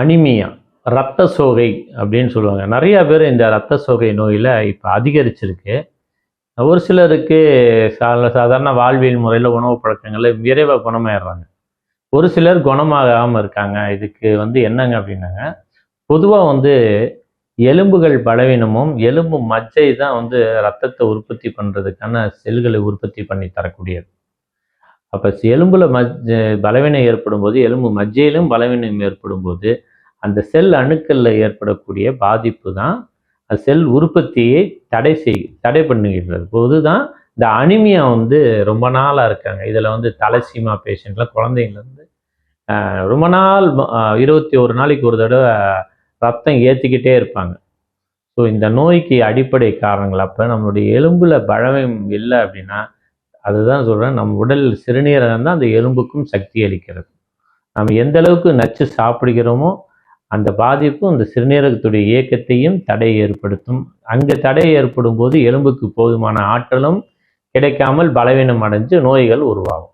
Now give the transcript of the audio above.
Anaemia ரத்த சோகை அப்படின்னு சொல்லுவாங்க. நிறைய பேர் இந்த ரத்த சோகை நோயில் இப்போ அதிகரிச்சிருக்கு. ஒரு சிலருக்கு சா சாதாரண வாழ்வியல் முறையில் உணவு பழக்கங்களில் விரைவாக குணமாயிடுறாங்க. ஒரு சிலர் குணமாகாமல் இருக்காங்க. இதுக்கு வந்து என்னங்க அப்படின்னாங்க? பொதுவாக வந்து எலும்புகள் பலவீனமும் எலும்பு மஜ்ஜை தான் வந்து ரத்தத்தை உற்பத்தி பண்ணுறதுக்கான செல்களை உற்பத்தி பண்ணி தரக்கூடியது. அப்போ எலும்பில் மஜ் பலவீனம் ஏற்படும் போது எலும்பு மஜ்ஜையிலும் பலவீனம் ஏற்படும் போது அந்த செல் அணுக்களில் ஏற்படக்கூடிய பாதிப்பு தான் அந்த செல் உற்பத்தியை தடை செய் தடை பண்ணுகின்றது. பொதுதான் இந்த அனிமியா வந்து ரொம்ப நாளாக இருக்காங்க. இதில் வந்து தலசீமா பேஷண்ட்லாம் குழந்தைங்கலேருந்து ரொம்ப நாள் இருபத்தி ஒரு நாளைக்கு ஒரு தடவை ரத்தம் ஏற்றிக்கிட்டே இருப்பாங்க. ஸோ இந்த நோய்க்கு அடிப்படை காரணங்கள் அப்போ நம்மளுடைய எலும்பில் பழவம் இல்லை அப்படின்னா அதுதான் சொல்கிறேன் நம்ம உடல் சிறுநீரகம் தான் அந்த எலும்புக்கும் சக்தி அளிக்கிறது. நம்ம எந்த அளவுக்கு நச்சு சாப்பிடுகிறோமோ அந்த பாதிப்பு அந்த சிறுநீரகத்துடைய இயக்கத்தையும் தடை ஏற்படுத்தும். அங்கே தடை ஏற்படும் போது எலும்புக்கு போதுமான ஆற்றலும் கிடைக்காமல் பலவீனம் அடைஞ்சு நோய்கள் உருவாகும்.